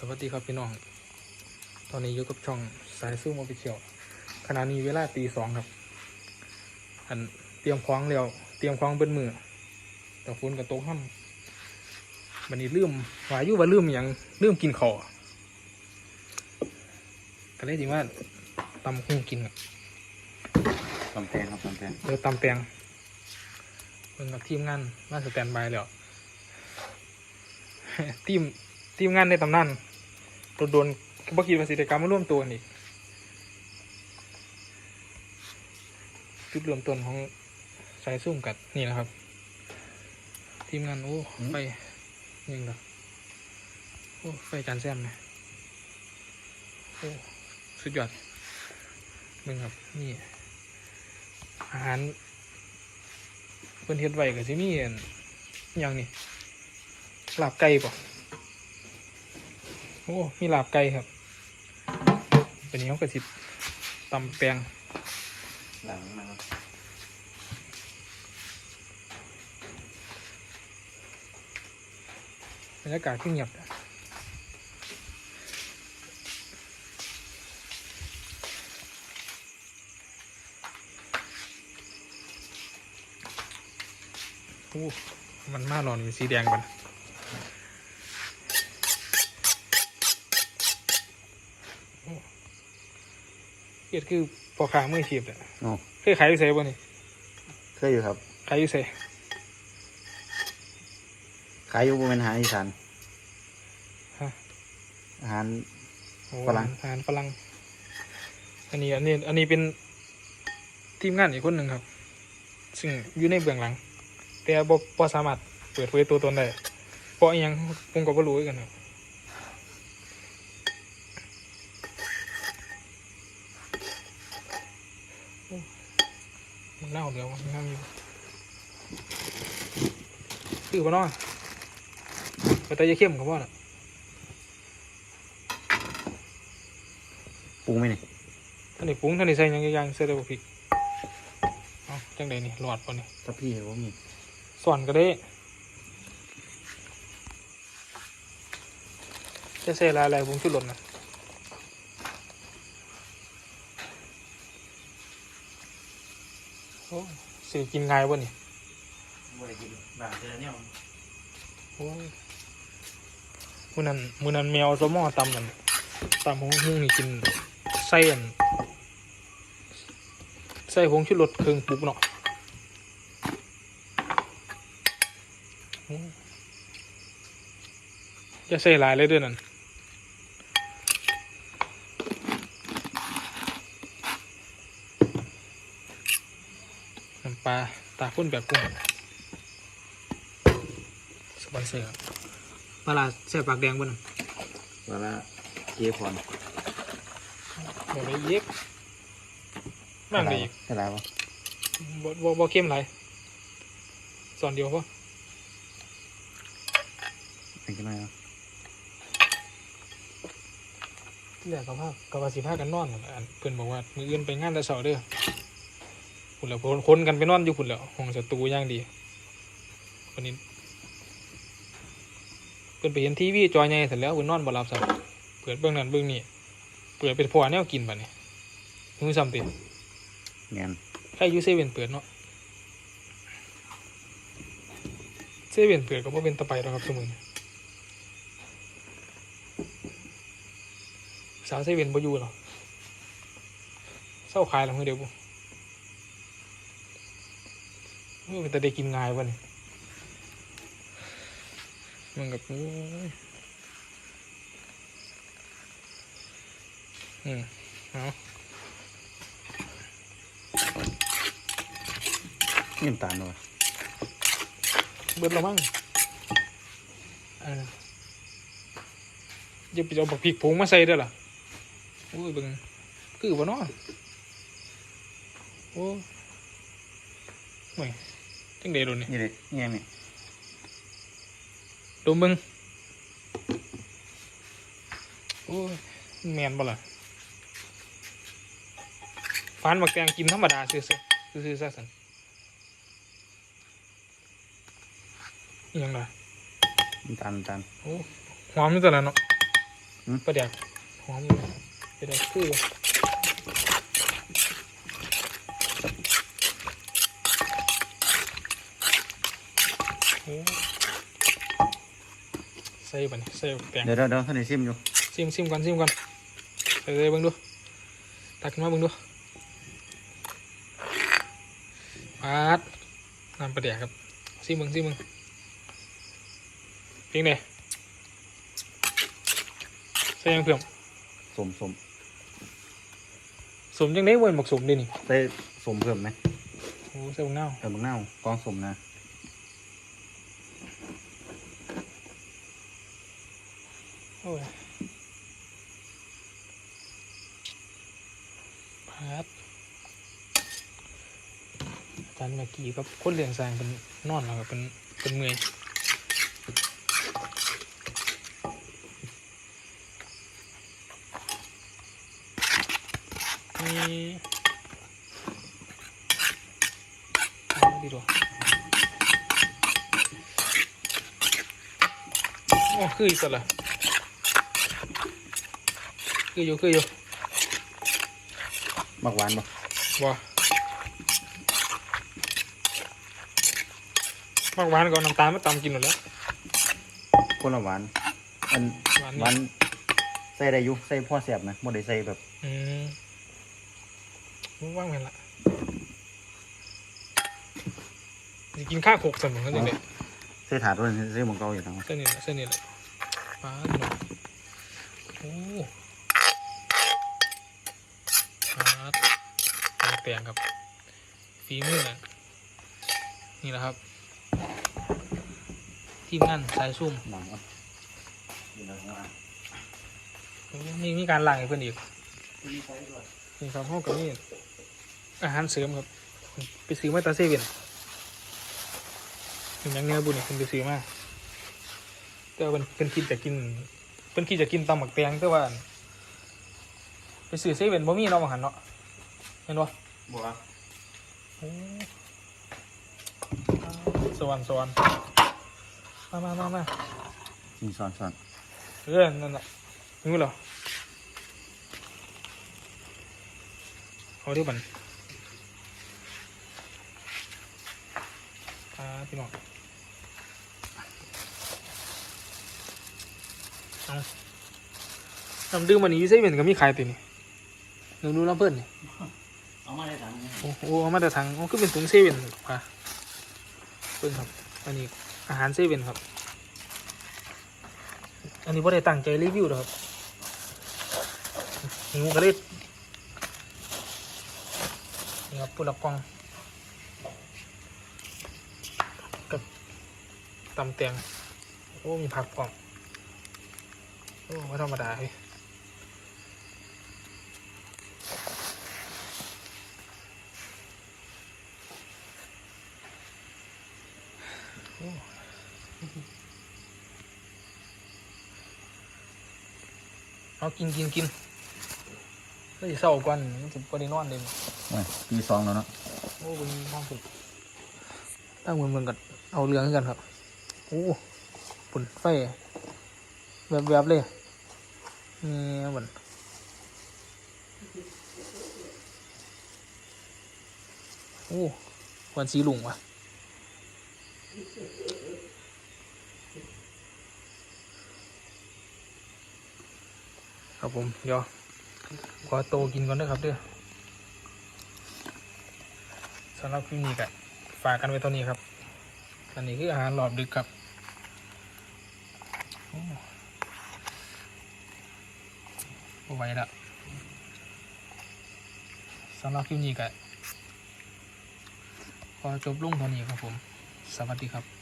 สวัสดีครับพี่น้อง ตอนนี้อยู่กับช่องสายสู้มอฟิเชียลขณะนี้เวลาตีสองครับ อันเตรียมคว้างแล้วเตรียมคว้างเบิ้มือ แต่ฝนกับตกห้ำวันนี้ลืมวาอยุว่าลืมหยังลืมกินขอก็เลยจริงว่าตำคุ้งกินครับตำแตงครับตำแตงเดี๋ยวตำแตงเพิ่งกับทีมงานมาสแตนบายแล้วทีมทีมงานในตำนาน โดนโดนบักีประสิทธิกรรมมาร่วมตัวกันอีกจุดเริ่มต้นของสายซุ่มกัดนี่นะครับ ทีมงานโอ้ไฟยังเหรอโอ้ไฟจานแซมนะโอ้สุดยอดมึงครับนี่ อาหารเพิ่นเฮ็ดไว้ก็สิมีอันอิหยังนี่ลาบไก่ป่ะ โอ้ มีลาบไก่ครับเป็นนี้เขาก็สิตำแปงหลังมาบรรยากาศขึ้นเงียบโอ้มันมาหลอนเป็นสีแดงก่อนโอ้เกีย ดคือพอขามือฉีบเลยโอ้เคยขายอยู่ไสบ่นี่เคยอยู่ครับ ขายอยู่ไสขายอยู่บนเป็นอาหารอีสานฮะอาหาร โอ้ฝรั่ง อาหารฝรั่งอันนี้อันนี้อันนี้เป็นทีมงานอีกคนหนึ่งครับ ซึ่งอยู่ในเบื้องหลัง แต่บ่บ่สามารถเปิดเผยตัวตนได้เพราะอิหยังผมก็บ่รู้คือกันครับ มันเน่าเดี๋ยวมันน่ามีคือบ่เนาะไปแต่อยาเข้มกับว่าน่ะปรุงไหมนี่ท่านนี่ปรุงท่านนี่ใส่หยังอีกอย่างใส่แต่บ่พริกเอ้าจังไดนี่หลอดป่ะนี่ถ้าพี่เห็นว่ามีส่วนก็ได้จะใส่หลายอะไรผมชุดรสนะ โอ้สิกินง่ายป่ะนี่ไม่ได้กินบางเดือนเนี่ยโอ้ยมือนั้นมือนั้นแมวสมอตำนั่นตำหงหุ้งนี่กินใส่อันใส่หงชุดรสเครื่องปรุกเนาะโอ้จะใส่หลายเลยเด้วยนั่นน้ำปลาตาข้นแบบกุ้งสปอนเซอร์ครับปลาร้าแซ่บปากแดงบนเวลาเกี่ยวพรเดี๋ยวไปเย็กบ้างดีอีกใช่แล้วปะบ่บ่บ่เข้มไรสอนเดียวพอเป็นยังไงครับที่แรกกับภาพกับว่าสิพากันนอนนั่นล่ะอันเพิ่นบอกว่ามื้ออื่นไปงานแต่เช้าเด้อ พุ่นแล้วคนคนกันไปนอนอยู่พุ่นแล้วห้องสตูอย่างดีวันนี้เพิ่นไปเห็นทีวีจอใหญ่เสร็จแล้วเพิ่นนอนบ่หลับซัเปิดเบิ่งนั่นเบิ่งนี่เปิดเป็นพอแนวกินบัดนี้มือซ้ำติงานใครอยู่เซเว่นเปิดเนาะเซเว่นเปิดก็บ่เป็นตะไปแล้วครับสมุนสาวเซเว่นบ่อยู่หรอเศร้าขายแล้วมือเดียวบุ เออเป็นแต่ได้กินง่ายวะนี่มันกับโอ้ยอืมเอานี่น้ำตาลด้วยเบิดแล้วมั้งเอออย่าไปเอาบักพริกผงมาใส่เด้อล่ะโอ้ยเบิ่งคือบ่เนาะโอ้ไม่ จังเดโดนนี่นี่เลยนี่ยังนี่ดมเบิ่งโอ้ยแมนบ่ล่ะฟานบักแตงกินธรรมดาซื่อๆซื่อๆซะสันอิหยังล่ะน้ำตาลน้ำตาลโอ้หอมนี่ตัวนั้นเนาะหืมประเดี๋ยวหอมอยู่ประเดี๋ยวคืออยู่โอ้ใส่บัดนใส่แป้งเดี๋ยวเดี๋ยวเดี๋ยวท่านไหนซิมอยู่ซิมซิมก่อนซิมก่อนใส่เลยเบิ่งดูตักขึ้นมาเบิ่งดูปาดน้ำประเดี๋ยวครับซิมเบิ่งซิมเบิ่งเพียงเดใส่ยังเพิ่มสมสมสมจังได้เว้นหมกสมเดินี่ใส่สมเพิ่มไหมโอ้ใส่บักนาวเติมบักนาวกองสมนะ อ้ยปาดอาจารย์เมื่อกี้กับคนเลี้ยงสร้างเป็นนอนแล้วก็เป็นเป็นเมื่อยนี่ดีดโอ้คืออีกสัตว์ละ คืออยู่คืออยู่มักหวานปะว้ามักหวานก่อนน้ำตาลมาตำกินหมดแล้ว คนละหวานอันหวานหวานใส่ได้อยู่ใส่พ่อแสบนะบ่ได้ใส่แบบอืมว่างเห็นละจะกินข้าวโขกเสมอกันเลยใส่ถาดด้วยใส่หมองเก่าอยู่ทั้งเส้นนี้แหละเส้นนี้แหละป้าดหนโอ้ป้าดแปลงครับฝีมือน่ะนี่แหละครับ ทีมงานสายซุ่มหนังอะอยู่ในหัวมีมีการล้างให้เพื่อนอีกนี่ครับห้องกับนี่อาหารเสริมครับ ไปซื้อมาตาเซเว่นเป็นอยังเนื้อบุญเนี่ยคุณไปซื้อมาแต่ว่าเป็นเป็นคิดจะกินเป็นคิดจะกินตำหมักแตงแต่ว่าไปซื้อเซเว่นบ่มีเนาะบางหันเนาะเห็นปะ บัวโอ้สวรรค์สวรรค์มามามามานี่ซ้อนซ้อนเออนั่นน่ะนี่เหรอเอาเดี๋ยวบันอ่าพี่น้องเอาน้ำดื่มวันนี้อยูเซเว่นก็มีขายตินี่หนูดูน้ำเพิ่นนี่ เอามาได้ถังโอ้โหเอามาแต่ทางโอ้คือเป็นถุงเซเว่นค่ะเพิ่นครับ อันนี้อาหารเซเว่นครับ อันนี้พ่ได้ตั้งใจรีวิวหรอกครับหิวก็เลยนี่ครับปุละกล่องกับตำแตงโอ้มีผักกล่องโอ้ไม่ธรรมดาเฮ้ย เอากินกินกินก็จะเศร้าก่อนมันจะบ่ได้นอนเลยโอ้ยปีสองแล้วเนาะโอ้เป็นห้องสุดตั้งเหมือนเหมือนกันเอาเรืองกันครับโอ้ปุ่นไฟแบบแบบๆเลยนี่เหมือนโอ้วันสีหลุงว่ะ ครับผมเดี๋ยวขอโตวกินก่อนนะครับเด้อสำหรับคลิปนี้ก็ฝากกันไว้เท่านี้ครับ อันนี้คืออาหารหลอบดึกครับโอ้บ่ไหวละสำหรับคลิปนี้ก็ขอจบลงเท่านี้ครับผม สวัสดีครับ